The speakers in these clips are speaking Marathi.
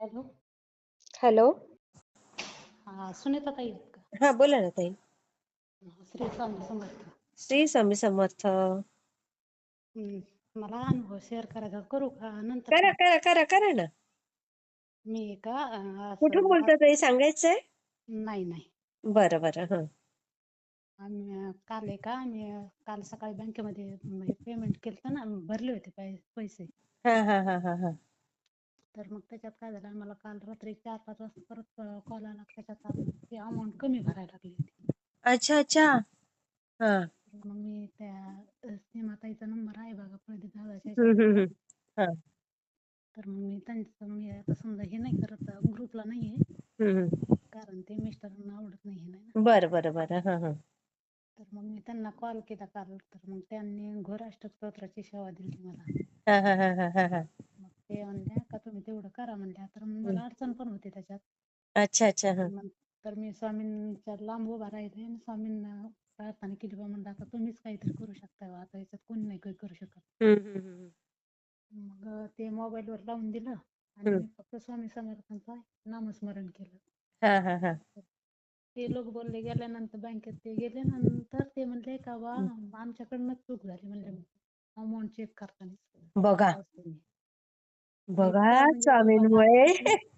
हॅलो. हॅलो. हा सुनीता ताई आहेत का? हा बोला ना ताई. श्री स्वामी समर्थ. श्री स्वामी समर्थ. हम्म, मला अनुभव शेअर करायचा करू का? नंतर करा करू करा करा करा ना. मी का अं, कुठून असं बोलता ताई? सांगायचंय? नाही नाही. बरं बरं हा. आम्ही अं, काल आहे का आम्ही अं, काल सकाळी बँकेमध्ये पेमेंट केलं ना भरले होते पै- पैसे. हा हा हा हा हा. तर मग त्याच्यात काय झालं आम्हाला काल रात्री चार पाच वाजता परत कॉल आला त्याच्यात ती अमाऊंट कमी भरायला लागली होती. अच्छा अच्छा. हा. मग मी त्या सीमाताईचा नंबर आहे बघा प्रदीप दादाच्या हा. तर मग मी त्यांचं मी आता समजा हे नाही करत ग्रुपला नाहीये. कारण ते मिस्टरांना आवडत नाही ना. बरं बरं बरं. तर मग मी त्यांना कॉल केला काल. तर मग त्यांनी घोराष्टक स्तोत्राची सेवा दिली मला. मग ते म्हणल्या तुम्ही तेवढं करा म्हणल्या तर मग मला अडचण पण होती त्याच्यात. अच्छा अच्छा हा. मग तर मी स्वामींच्या लांब उभा राहिले आणि स्वामींना प्रार्थना केली बा म्हणलं आता तुम्हीच काहीतरी करू शकता बा, आता याच्यात कोणी नाही काही करू शकत. हम्म हम्म हम्म मग ते मोबाईलवर लावून दिलं आणि हम्म. मी फक्त स्वामी समर्थांचं नामस्मरण केलं. हा हा हा. ते लोक बोलले गेल्यानंतर बँकेत ते गेले नंतर ते म्हणले का बा आमच्याकडनं चूक झाली म्हणले. अमाऊंट चेक करताना. बघा. बघा म्हणजे स्वामींमुळे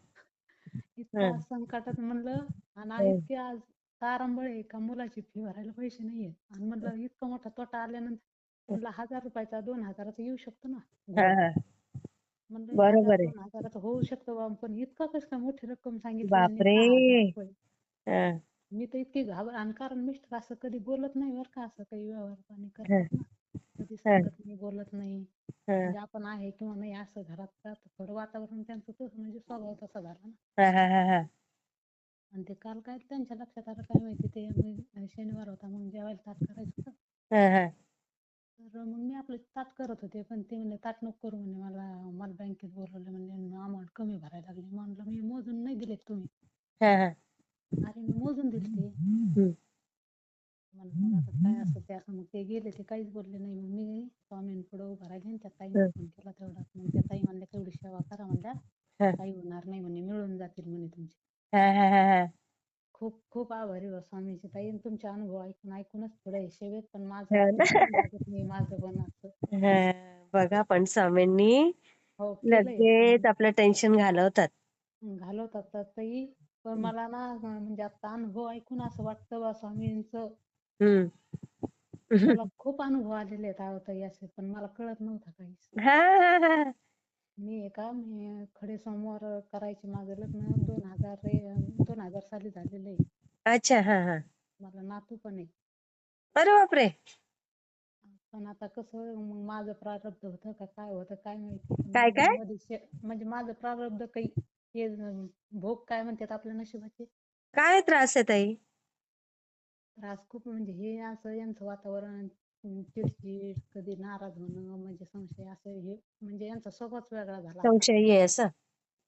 इतका संकटात म्हणलं आणि इतके आज तारांबळ आहे का मुलाची फी भरायला पैसे नाहीये. आणि म्हणलं इतका मोठा तोटा आल्यानंतर म्हणलं हजार रुपयाचा दोन हजाराचा येऊ शकतो ना हा म्हणलं बरोबर आहे. दोन हजाराचा होऊ शकतो बा पण इतका कसं काय मोठी रक्कम सांगितली यांनी बापरे! रुपये. हा. मी तर इतकी घाबर आणि कारण मिस्टर असं कधी बोलत नाही बरं का असं काही व्यवहार पाणी करतात ना. कधी नाही बोलत नाही. हा. म्हणजे आपण आहे किंवा नाही असं घरात राहतं थोडं वातावरण त्यांचं तसं म्हणजे स्वभाव तसा झाला ना. हा हा हा हा. आणि ते काल काय त्यांच्या लक्षात आलं काय माहिती ते मी शनिवार होता मग जेवायला ताट करायचं होतं. हा हा. तर मग मी आपलं ताट करत होते पण ते म्हणले ताट नको करू म्हणे मला मला बँकेत बोलवलं म्हणजे अमाऊंट कमी भरायला लागली. म्हणलं मी मोजून नाही दिलेत तुम्ही. हा हा. अरे मी मोजून दिलते. म्हणलं मग आता काय असं ते असं मग ते गेले ते काहीच बोलले नाही. मग मी स्वामींपुढे उभा राहिले आणि त्या ताईंना फोन केला तेवढा मग त्या ताई म्हणल्या तेवढी सेवा करा म्हणल्या. हा. काही होणार नाही म्हणे मिळून जातील म्हणे तुमचे. हा हा हा हा. खूप खूप आभारी हो स्वामीचे ताई आणि तुमचे अनुभव ऐकून ऐकूनच हे सेवेत पण हा माझं ना? मन लागत नाही माझं पण असं. हा, बघा पण स्वामींनी हो केलंय. लगेच आपलं टेन्शन घालवतात. घालवतात तर ताई. पण मला ना म्हणजे आता अनुभव ऐकून असं वाटतं बा स्वामींचं हम्म. मला खूप अनुभव आलेले आहेत अहो ताई असे पण मला कळत नव्हतं काहीच. हा हा हा मी एका मी खडे सोमवार करायचे माझं लग्न दोन हजार दोन हजार साली झालेलं. आहे अच्छा हा हा. मला नातू पण आहे. अरे बापरे! पण आता कसं मग माझं प्रारब्ध होतं का काय होतं काय माहिती. पण काय मग काय? मध्ये म्हणजे माझं प्रारब्ध काही हे भोग काय म्हणतात आपल्या नशिबाचे? काय त्रास आहे ताई? त्रास खूप म्हणजे हे असं यांचं वातावरण चिडचिड कधी नाराज होणं म्हणजे संशय असं हे म्हणजे यांचा स्वभावच वेगळा झाला. आता संशयी आहे असं?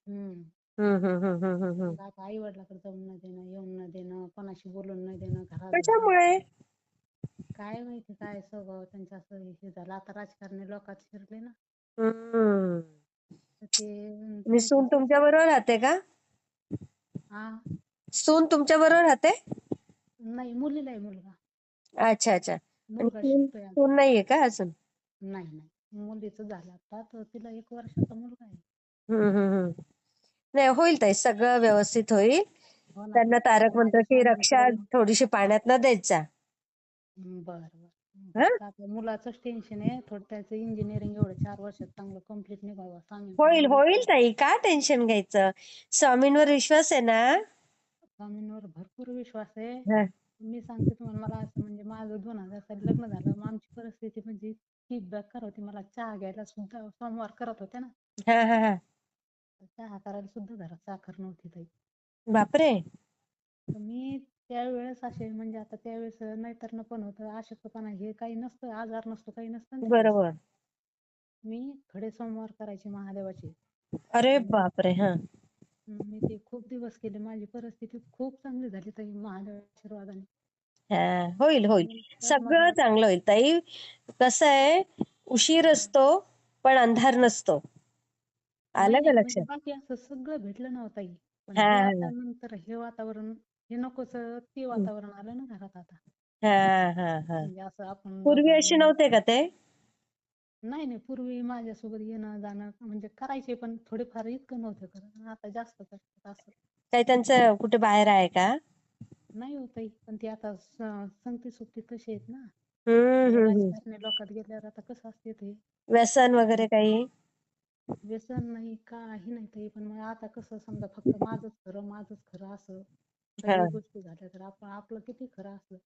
हम्म. हम्म हम्म हम्म हम्म हम्म हम्म. मग आता आई वडिलाकडे जाऊन न देणं येऊन न देणं कोणाशी बोलून न देणं घरात कशामुळे. काय माहिती काय स्वभाव त्यांचा असं हे झालं. आता राजकारणी लोकात शिरले ना. हम्म. तर ते आणि त्यांचं सून तुमच्या बरोबर राहते का? हा सून तुमच्या बरोबर राहते? नाही मुलीला आहे मुलगा. अच्छा अच्छा. आणि मुलगा सून शिकतोय अजून. सून नाहीये का अजून? नाही नाही. मुलीचं झालं आता तर तिला एक वर्षाचा मुलगा आहे. हम्म हम्म हम्म. नाही होईल ताई सगळं व्यवस्थित होईल. हो ना. त्यांना तारक म्हणतो माझ्या की रक्षा स्वामींकडे थोडीशी पाण्यात न जा बर बर. हा? फक्त आपल्या मुलाचंच टेन्शन आहे. थोडं त्याचं इंजिनिअरिंग एवढं चार वर्षात चांगलं कंप्लीट निघावं होईल होईल ताई. का टेन्शन घ्यायचं? स्वामींवर विश्वास आहे ना? स्वामींवर भरपूर विश्वास आहे. हा. मी सांगते तुम्हाला मला असं म्हणजे माझं दोन हजार साली लग्न झालं. मग आमची परिस्थिती म्हणजे इतकी बेकार होती. मला चहा घ्यायला सुद्धा सोमवार करत होते ना. हा हा हा. चहा करायला सुद्धा घरात साखर नव्हती ताई. बापरे! तर मी त्यावेळेस असे म्हणजे आता त्यावेळेस नैतर्न पण होतं. अशक्तपणा हे काही नसतं आजार नसतो काही नसतं ना. त्यावेळेस. बरोबर. मी खडे सोमवार करायचे महादेवाचे. अरे बापरे! हा. मी ते खूप दिवस केले. माझी परिस्थिती खूप चांगली झाली ताई. महादेवाच्या आशीर्वादाने. होईल होईल. नंतर सगळं चांगलं होईल ताई. कसं आहे उशीर असतो पण अंधार नसतो. आलं का म्हणजे लक्षात? बाकी असं सगळं भेटलं नव्हतं ताई. पण हा हे हा. नंतर हे वातावरण हे नकोच ते वातावरण आलं ना घरात आता. हा हा हा. म्हणजे असं आपण पूर्वी अशी नव्हते का ते? नाही नाही पूर्वी माझ्यासोबत येणं जाणं म्हणजे करायचे पण थोडेफार इतकं नव्हतं करत. आता जास्त करतात असं. काही त्यांचं कुठे बाहेर आहे का? नाही हो ताई पण ते आता स- संगती सुट्टी तशी आहेत ना. हम्म हम्म हम्म. राजकारणी लोकात गेल्यावर आता कसं असते ते. व्यसन वगैरे काही? व्यसन नाही काही नाही ताई पण मग आता कसं समजा फक्त माझंच खरं माझंच खरं असं. हा. काही गोष्टी झाल्या तर आपण आपलं किती खरं असलं.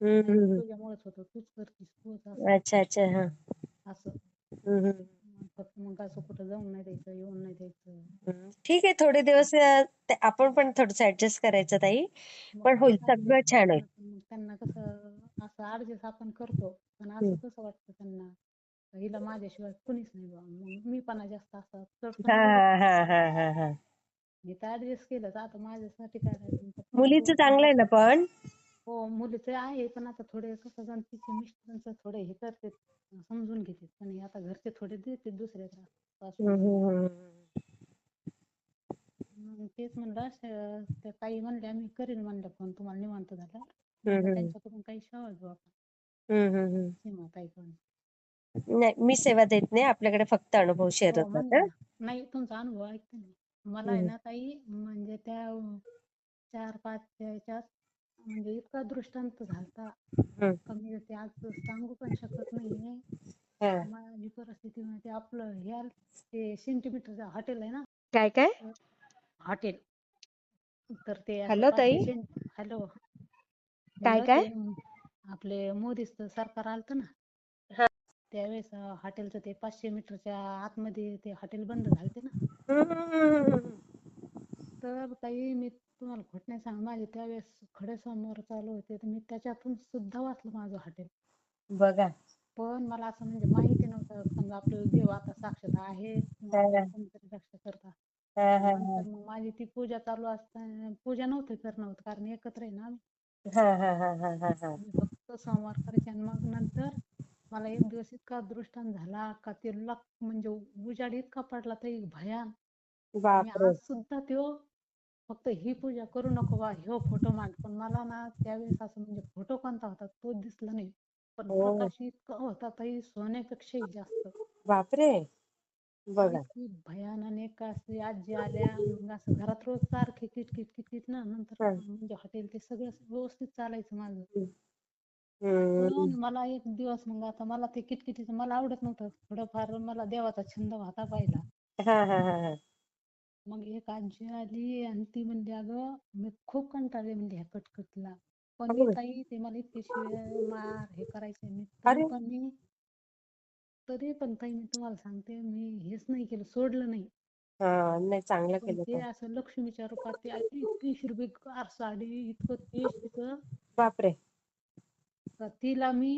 हम्म नाही हम्म. तुझ्यामुळेच होतं तूच करतीस तूच हम्म. असं. अच्छा अच्छा हा. असं. मग फक्त मग असं कुठं जाऊन नाही द्यायचं येऊन नाही द्यायचं. ठीक आहे थोडे दिवस आपण पण थोडस ऍडजस्ट करायचं ताई. पण होईल सगळं छान होईल. त्यांना कसं असं ऍडजस्ट आपण करतो. पण. असं कसं वाटतं त्यांना? हिला माझ्याशिवाय कुणीच नाही बा. मग मी पण जास्त असं हा चडपणा बघत हा हा हा हा. मी तर ऍडजस्ट केलं तर आता माझ्यासाठी काय मुलीचं चांगलं आहे ना पण? हो मुलीचं आहे पण आता थोडे कसं जण तिचे मिस्टरांचं थोडे हे करते समजून घेते पण हे आता घरचे थोडे देते सासू हम्म म्हणून हम्म हम्म. मग तेच म्हणलं श- त्या ताई म्हणल्या मी करीन म्हणलं फोन तुम्हाला निवांत झाल्यावर हम्म म्हणलं हम्म. त्यांच्याकडून काही शाळा घेऊ आपण. हम्म हम्म हम्म. सीमा ताईकडून नाही मी सेवा देत नाही आपल्याकडे फक्त अनुभव शेअर हो होतात हं? ना नाही तुमचा अनुभव ऐकते मी. मला आहे हम्म. ना ताई म्हणजे त्या चार पाच याच्यात म्हणजे इतका दृष्टांत झालता. हम्म. का मी ते आज सांगू पण शकत नाहीये. हा. माझी परिस्थिती म्हणजे आपलं हे आलं, ते सेंटीमीटरचं हॉटेल आहे ना? काय काय? हॉटेल तर ते हॅलो ताई? हॅलो काय काय? आपले मोदीचं सरकार आलतं ना. त्यावेळेस हॉटेलचं ते पाचशे मीटरच्या आतमध्ये ते हॉटेल बंद झालते ना. तर ताई मी तुम्हाला नाही सांग माझे त्यावेळेस खडे समोर चालू होते तर मी त्याच्यातून सुद्धा वाचलं माझं हॉटेल. बघा. पण मला असं म्हणजे माहिती नव्हतं समजा आपल्याला देव आता साक्षात हा, हा, हा, हा. नंतर मग माझी ती पूजा चालू असताना पूजा नव्हती करणं होत कारण एकत्र आहे ना आम्ही. फक्त सोमवार करायचे आणि मग नंतर मला एक दिवस इतका दृष्टांत झाला का ते लक म्हणजे उजाड इतका पडला तरी भयान. बापरे. आज सुद्धा त्यो फक्त ही पूजा करू नको बा ह्यो फोटो मांड पण मला ना त्यावेळेस असं म्हणजे फोटो कोणता होता तो दिसला नाही. पण हो. प्रकाश इतका होता ताई सोन्यापेक्षाही जास्त. बापरे! बघा. इतकी भयान आणि एक अशी आजी आल्या मग असं घरात रोज सारखी किटकिट किटकिट ना नंतर. म्हणजे हॉटेल ते सगळं व्यवस्थित चालायचं माझं. मला एक दिवस मग आता मला ते किटकिटीचं मला आवडत नव्हतं. थोडंफार मला देवाचा छंद होता पहिला. मग एक आजी आली आणि ती म्हणली अगं मी खूप कंटाळले म्हणली ह्या कटकटला. पण मी. ताई ते मला इतके शिव्या मार हे करायचे मी तरी अरे! पण मी तरी पण ताई मी तुम्हाला सांगते मी हेच नाही केलं सोडलं नाही. हा नाही चांगलं पण केलं ते असं लक्ष्मीच्या रूपात ती आली इतकी हिरवीगार साडी इतकं केश तिचं. बापरे! का तिला मी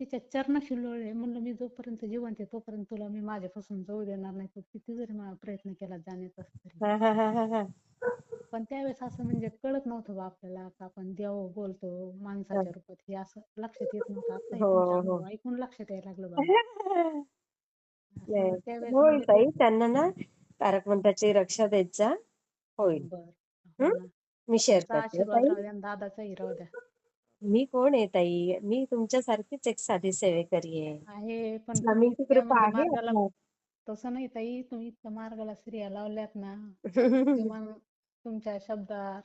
तिच्या चरणाशी लोळले म्हणलं मी जोपर्यंत जिवंत आहे तोपर्यंत तुला मी माझ्यापासून जाऊ देणार नाही. तू किती जरी मला प्रयत्न केला जाण्याचा तरी. पण त्यावेळेस असं म्हणजे कळत नव्हतं बा आपल्याला. का आपण देव बोलतो माणसाच्या रूपात. हे असं लक्षात येत नव्हतं. आता हे हो ऐकून लक्षात यायला लागलं बा. त्यावेळेस म्हणजे त्यांना ना तारक मंत्राची रक्षा जा. होईल. हो मी शेअर हं, ताई. राहू द्या. मी कोण आहे ताई? मी तुमच्यासारखीच एक साधी सेवेकरी आहे. आहे पण तुम्ही स्वामींची कृपा म्हणजे आहे मार्गाला आपल्यावर. तसं नाही ताई तुम्ही इतक्या मार्गाला स्त्रिया लावल्यात ना. तुमच्या शब्दात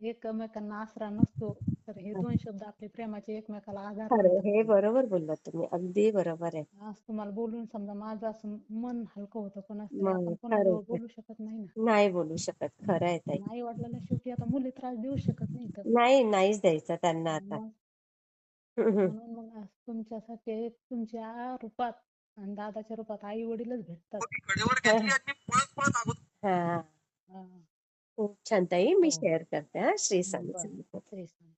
एकमेकांना आसरा नसतो. तर हे दोन शब्द आपले प्रेमाचे एकमेकाला आधार हे. बरोबर बोललात तुम्ही. अगदी बरोबर आहे. आज तुम्हाला बोलून समजा माझं असं मन हलकं होतं पण असं मग आपण खरंच कोणाजवळ आहे. बोलू शकत नाही ना. नाही बोलू शकत. खरं आहे ताई. आई वडिलांना शेवटी आता मुली त्रास देऊ शकत नाही तर. नाही नाहीच द्यायचं त्यांना आता. मग? म्हणून मग आज तुमच्यासाठी तुमच्या रूपात आणि दादाच्या रूपात आई वडीलच भेटतात हा. हा. खूप छान ताई मी हो. शेअर करते हा. श्री स्वामी बरं. समर्थ. श्री स्वामी.